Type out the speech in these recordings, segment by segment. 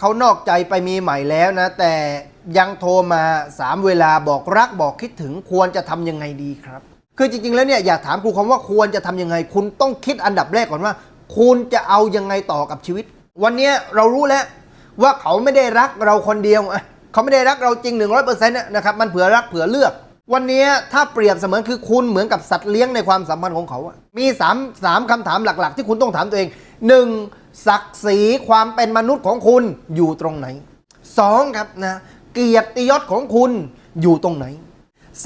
เขานอกใจไปมีใหม่แล้วนะ แต่ยังโทรมาสามเวลาบอกรักบอกคิดถึงควรจะทำยังไงดีครับ คือจริง ๆ แล้วเนี่ยอยากถามครูคำว่าควรจะทำยังไง คุณต้องคิดอันดับแรกก่อนว่า คุณจะเอายังไงต่อกับชีวิต วันนี้เรารู้แล้วว่าเขาไม่ได้รักเราคนเดียวเขาไม่ได้รักเราจริง 100%นะครับมันเผื่อรักเผื่อเลือก วันนี้ถ้าเปรียบเสมือนคือคุณเหมือนกับสัตว์เลี้ยงในความสัมพันธ์ของเขา มีสามสามคำถามหลัก ๆ ที่คุณต้องถามตัวเองหนึ่ง ศักดิ์ศรีความเป็นมนุษย์ของคุณอยู่ตรงไหนสองครับนะเกียรติยศของคุณอยู่ตรงไหน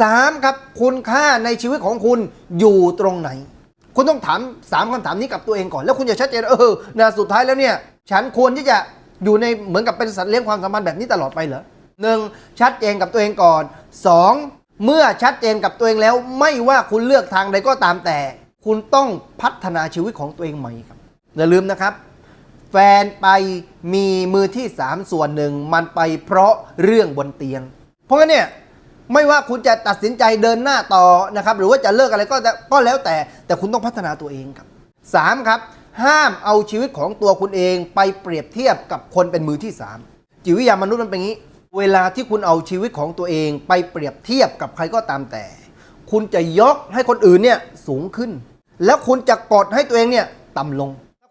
สามครับคุณค่าในชีวิตของคุณอยู่ตรงไหน คุณต้องถามสามคำถามนี้กับตัวเองก่อน แล้วคุณจะชัดเจนเออนะสุดท้ายแล้วเนี่ยฉันควรที่จะอยู่ในเหมือนกับเป็นสัตว์เลี้ยงความสัมพันธ์แบบนี้ตลอดไปเหรอหนึ่งชัดเจนกับตัวเองก่อนสองเมื่อชัดเจนกับตัวเองแล้ว ไม่ว่าคุณเลือกทางใดก็ตามแต่ คุณต้องพัฒนาชีวิตของตัวเองใหม่ครับอย่าลืมนะครับ แฟนไปมีมือที่สามส่วนหนึ่งมันไปเพราะเรื่องบนเตียง เพราะงั้นเนี่ยไม่ว่าคุณจะตัดสินใจเดินหน้าต่อนะครับหรือว่าจะเลิกอะไรก็ก็แล้วแต่ แต่คุณต้องพัฒนาตัวเองครับสามครับ ห้ามเอาชีวิตของตัวคุณเองไปเปรียบเทียบกับคนเป็นมือที่สามจิตวิทยามนุษย์มันเป็นอย่างนี้ เวลาที่คุณเอาชีวิตของตัวเองไปเปรียบเทียบกับใครก็ตามแต่ คุณจะยกให้คนอื่นเนี่ยสูงขึ้น แล้วคุณจะกดให้ตัวเองเนี่ยต่ำลง